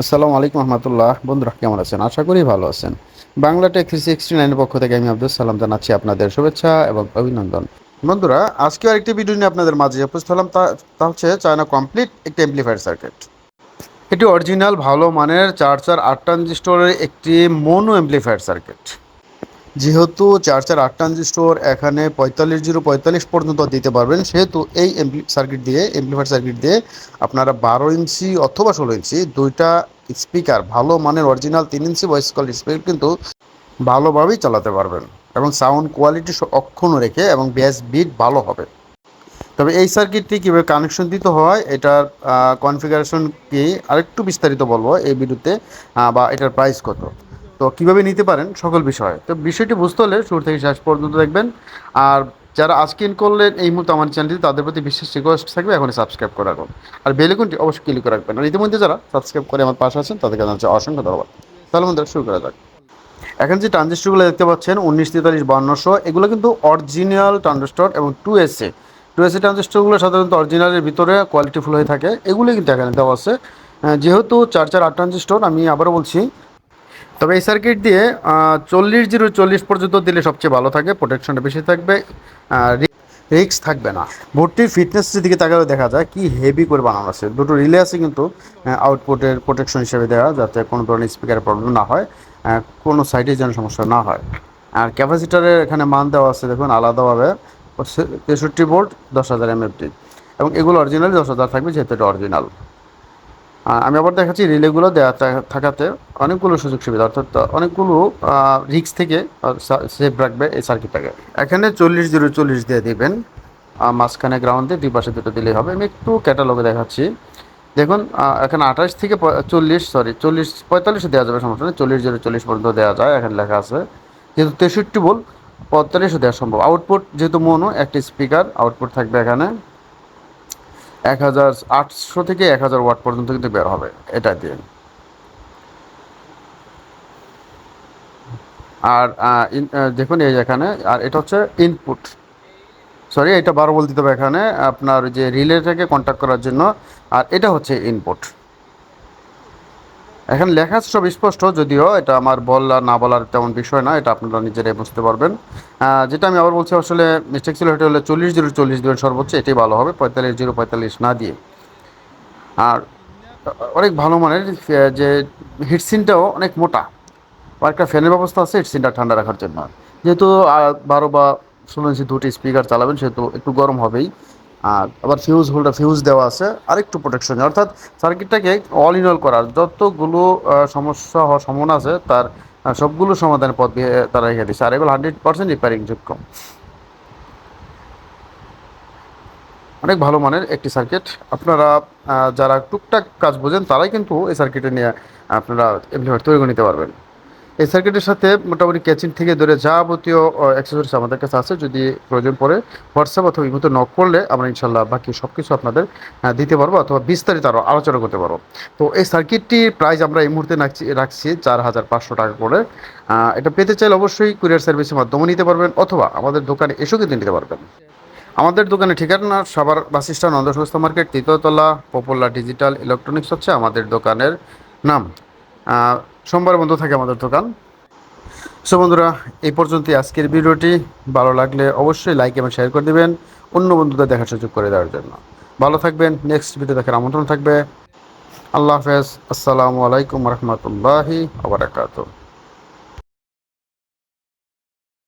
আসসালামু আলাইকুম রহমতুল্লাহ। বন্ধুরা, কেমন আছেন? আশা করি ভালো আছেন। বাংলা টেক থ্রি সিক্সটি নাইনের পক্ষ থেকে আমি আব্দুল সালাম জানাচ্ছি আপনাদের শুভেচ্ছা এবং অভিনন্দন। বন্ধুরা আজকে আরেকটি ভিডিও নিয়ে আপনাদের মাঝে উপস্থিত হলাম। তা হচ্ছে চায়না কমপ্লিট একটি এমপ্লিফায়ার সার্কিট এটি অরিজিনাল ভালো মানের, চার চার আট ট্রানজিস্টরের একটি মনো এমপ্লিফায়ার সার্কিট যেহেতু চার চার আট ট্রানজিস্টর এখানে পঁয়তাল্লিশ জিরো পঁয়তাল্লিশ পর্যন্ত দিতে পারবেন। সেহেতু এই এমপ্লি সার্কিট দিয়ে এমপ্লিফায়ার সার্কিট দিয়ে আপনারা বারো ইঞ্চি অথবা ষোলো ইঞ্চি দুইটা স্পিকার ভালো মানের অরিজিনাল তিন ইঞ্চি ভয়েস কল স্পিকার কিন্তু ভালোভাবেই চালাতে পারবেন এবং সাউন্ড কোয়ালিটি অক্ষুণ্ণ রেখে এবং ব্যাস বিট ভালো হবে। তবে এই সার্কিটটি কীভাবে কানেকশন দিতে হয়, এটার কনফিগারেশন কি আরেকটু বিস্তারিত বলব এই ভিডিওতে বা এটার প্রাইস কত। তো কীভাবে নিতে পারেন সকল বিষয়। তো বিষয়টি বুঝতে হলে শুরু থেকে শেষ পর্যন্ত দেখবেন। আর যারা আজকে ইন করলেন এই মুহূর্তে আমার চ্যানেলটি তাদের প্রতি বিশেষ রিকোয়েস্ট থাকবে, এখনই সাবস্ক্রাইব করে রাখুন। আর বেলিকনটি অবশ্যই ক্লিক করে রাখবেন। আর ইতিমধ্যে যারা সাবস্ক্রাইব করে আমার পাশে আছেন, তাদেরকে জানাচ্ছি অসংখ্য ধন্যবাদ। তাহলে আমাদের শুরু করা যাক। এখন যে ট্রানজিস্টরগুলো দেখতে পাচ্ছেন, উনিশ, তেতাল্লিশ বান্নশো এগুলো কিন্তু অরিজিনাল ট্রানজিস্টর এবং টু এসএ টু এসএ ট্রানজিস্টরগুলো সাধারণত অরিজিনালের ভিতরে কোয়ালিটিফুল হয়ে থাকে। এগুলো কিন্তু এখানে দেওয়া আছে। যেহেতু চার চার আট ট্রানজিস্টর, আমি আবারও বলছি তবে এই সার্কিট দিয়ে চল্লিশ জিরো চল্লিশ পর্যন্ত দিলে সবচেয়ে ভালো থাকে প্রোটেকশনটা বেশি থাকবে রিক্স থাকবে না। বোর্ডটির ফিটনেসের দিকে তাকালে দেখা যায়, কি হেভি করে বানানো আছে। দুটো রিলে আছে কিন্তু আউটপুটের প্রোটেকশন হিসেবে দেওয়া যাতে কোনো ধরনের স্পিকারের প্রবলেম না হয় কোনো সাইডে যেন সমস্যা না হয়। আর ক্যাপাসিটারের এখানে মান দেওয়া আছে, দেখুন, আলাদাভাবে, তেষট্টি ভোল্ট দশ হাজার এমএফটি এবং এগুলো অরিজিনাল দশ হাজার থাকবে, যেহেতু এটা অরিজিনাল আমি আবার দেখাচ্ছি রিলেগুলো দেওয়া থাকাতে অনেকগুলো সুযোগ সুবিধা, অর্থাৎ অনেকগুলো রিক্স থেকে সেভ রাখবে এই সার্কিটটাকে। এখানে চল্লিশ জিরো চল্লিশ দিয়ে দিবেন মাঝখানে গ্রাউন্ডে দুই পাশে দুটো দিলেই হবে। আমি একটু ক্যাটালগে দেখাচ্ছি। দেখুন এখানে আঠাশ থেকে চল্লিশ সরি চল্লিশ, পঁয়তাল্লিশে দেওয়া যাবে, সমস্যা নেই। চল্লিশ জিরো চল্লিশ পর্যন্ত দেওয়া যায়, এখানে লেখা আছে। যেহেতু তেষট্টি বল পঁয়তাল্লিশও দেওয়া সম্ভব। আউটপুট যেহেতু মনো একটি স্পিকার আউটপুট থাকবে এখানে। এক হাজার আটশো থেকে এক হাজার ওয়াট পর্যন্ত কিন্তু বের হবে এটা দিয়ে। আর দেখুন এই এখানে, আর এটা হচ্ছে ইনপুট সরি এটা বারো বলতে হবে এখানে, আপনার যে রিলেটাকে কন্ট্যাক্ট করার জন্য, আর এটা হচ্ছে ইনপুট এখানে লেখা সব স্পষ্ট, যদিও এটা আমার বলা, না বলার তেমন বিষয় না, এটা আপনারা নিজেরাই বুঝতে পারবেন। যেটা আমি আবার বলছি, আসলে মিস্টেক ছিল এটা হলে চল্লিশ জিরো চল্লিশ দেবেন সর্বোচ্চ এটাই ভালো হবে, পঁয়তাল্লিশ জিরো পঁয়তাল্লিশ না দিয়ে। আর অনেক ভালো মানের যে হিটসিনটাও অনেক মোটা। আর একটা ফ্যানের ব্যবস্থা আছে হিটসিনটা ঠান্ডা রাখার জন্য। যেহেতু বারো বা ষোলো ইঞ্চি দুটি স্পিকার চালাবেন, সেহেতু একটু গরম হবেই। আর আবার ফিউজ হোল্ডার ফিউজ দেওয়া আছে, আরেকটু প্রোটেকশন অর্থাৎ সার্কিটটাকে অল ইন অল করার যতগুলো সমস্যা হওয়ার সম্ভাবনা আছে, তার সবগুলো সমাধানের পথ তারা রেখে দিচ্ছে। আর এগুলো হান্ড্রেড পার্সেন্ট রিপেয়ারিং যোগ্য। অনেক ভালো মানের একটি সার্কিট আপনারা যারা টুকটাক কাজ বোঝেন, তারাই কিন্তু এই সার্কিটে নিয়ে আপনারা এমপ্লিফায়ার তৈরি করে নিতে পারবেন। এই সার্কিটের সাথে মোটামুটি ক্যাচিং থেকে ধরে যাবতীয় অ্যাক্সেসরিজ আমাদের কাছে আছে। যদি প্রয়োজন পড়ে হোয়াটসঅ্যাপ অথবা ইমোতে নক করলে আমরা ইনশাল্লাহ বাকি সব কিছু আপনাদের দিতে পারব অথবা বিস্তারিত আরও আলোচনা করতে পারব। তো এই সার্কিটটির প্রাইস আমরা এই মুহূর্তে রাখছি রাখছি চার হাজার পাঁচশো টাকা করে। এটা পেতে চাইলে অবশ্যই কুরিয়ার সার্ভিসের মাধ্যমে নিতে পারবেন অথবা আমাদের দোকানে এসেও কিন্তু নিতে পারবেন। আমাদের দোকানে ঠিকানা সাভার বাস স্ট্যান্ড নন্দসংস্থা মার্কেট তৃতীয়তলা পপুলার ডিজিটাল ইলেকট্রনিক্স হচ্ছে আমাদের দোকানের নাম। সোমবার বন্ধ থাকে আমাদের দোকান। সো বন্ধুরা, এই পর্যন্তই আজকের ভিডিওটি। ভালো লাগলে অবশ্যই লাইক এবং শেয়ার করে দেবেন। অন্য বন্ধুদের দেখার সুযোগ করে দেওয়ার জন্য। ভালো থাকবেন। নেক্সট ভিডিও দেখার আমন্ত্রণ থাকবে। আল্লাহ হাফেজ। আসসালামু আলাইকুম রহমতুল্লাহি আবরাকাতুহ